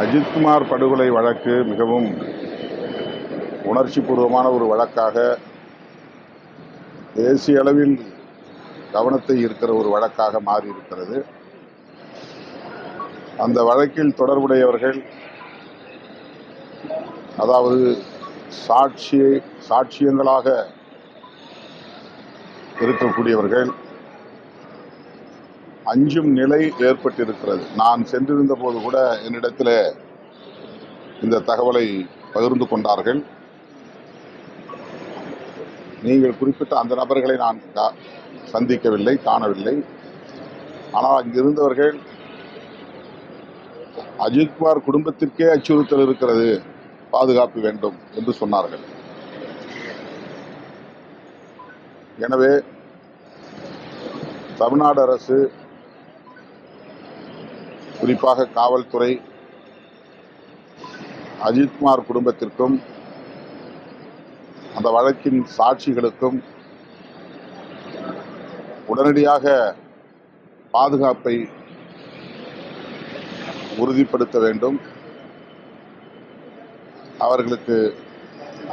அஜித்குமார் படுகொலை வழக்கு மிகவும் உணர்ச்சிபூர்வமான ஒரு வழக்காக தேசிய அளவில் கவனத்தை இருக்கிற ஒரு வழக்காக மாறியிருக்கிறது. அந்த வழக்கில் தொடர்புடையவர்கள் அதாவது சாட்சியை சாட்சியங்களாக இருக்கக்கூடியவர்கள் அஞ்சும் நிலை ஏற்பட்டிருக்கிறது. நான் சென்றிருந்த போது கூட என்னிடத்தில் இந்த தகவலை பகிர்ந்து கொண்டார்கள். நீங்கள் குறிப்பிட்ட அந்த நபர்களை நான் சந்திக்கவில்லை காணவில்லை. ஆனால் அங்கிருந்தவர்கள் அஜித்குமார் குடும்பத்திற்கே அச்சுறுத்தல் இருக்கிறது பாதுகாப்பு வேண்டும் என்று சொன்னார்கள். எனவே தமிழ்நாடு அரசு குறிப்பாக காவல்துறை அஜித்குமார் குடும்பத்திற்கும் அந்த வழக்கின் சாட்சிகளுக்கும் உடனடியாக பாதுகாப்பை உறுதிப்படுத்த வேண்டும். அவர்களுக்கு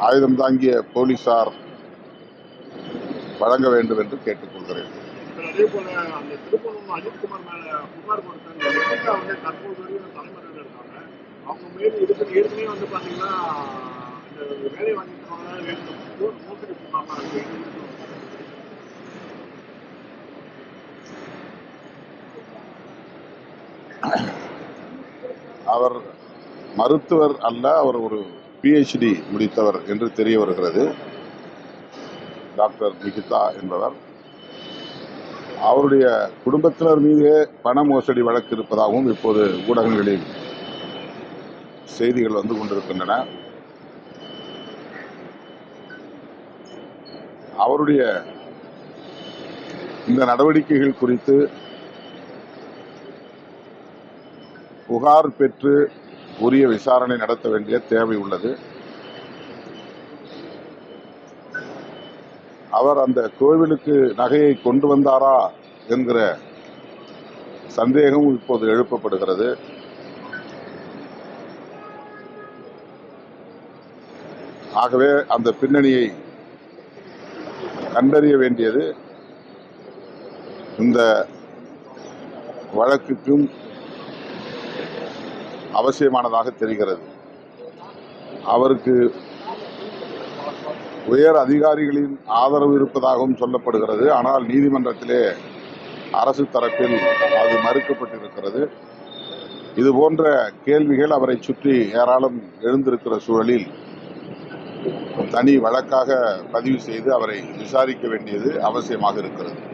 ஆயுதம் தாங்கிய போலீசார் வழங்க வேண்டும் என்று கேட்டுக்கொள்கிறேன். அதே போல அந்த திருப்பணம் அஜித்குமார் மேல புகார் கொடுத்தாங்க வந்து தற்போது வரையும் தலைமுறையில் இருக்காங்க. அவங்க மேல் இருக்கிற ஏற்கனவே வந்து பாத்தீங்கன்னா இந்த வேலை வாங்கிக்கிறவங்க மோசடி பண்ணாம இருக்கு அவர் மருத்துவர் அல்ல அவர் ஒரு பிஹெச்டி முடித்தவர் என்று தெரிய வருகிறது. டாக்டர் நிகிதா என்பவர். அவருடைய குடும்பத்தினர் மீதே பண மோசடி வழக்கு இருப்பதாகவும் இப்போது ஊடகங்களில் செய்திகள் வந்து கொண்டிருக்கின்றன. அவருடைய இந்த நடவடிக்கைகள் குறித்து புகார் பெற்று உரிய விசாரணை நடத்த வேண்டிய தேவை உள்ளது. அவர் அந்த கோவிலுக்கு நகையை கொண்டு வந்தாரா என்கிற சந்தேகம் இப்போது எழுப்பப்படுகிறது. ஆகவே அந்த பின்னணியை கண்டறிய வேண்டியது இந்த வழக்குக்கும் அவசியமானதாக தெரிகிறது. அவருக்கு உயர் அதிகாரிகளின் ஆதரவு இருப்பதாகவும் சொல்லப்படுகிறது. ஆனால் நீதிமன்றத்திலே அரசு தரப்பில் அது மறுக்கப்பட்டிருக்கிறது. இது போன்ற கேள்விகள் அவரை சுற்றி ஏராளம் எழுந்திருக்கிற சூழலில் தனி வழக்காக பதிவு செய்து அவரை விசாரிக்க வேண்டியது அவசியமாக இருக்கிறது.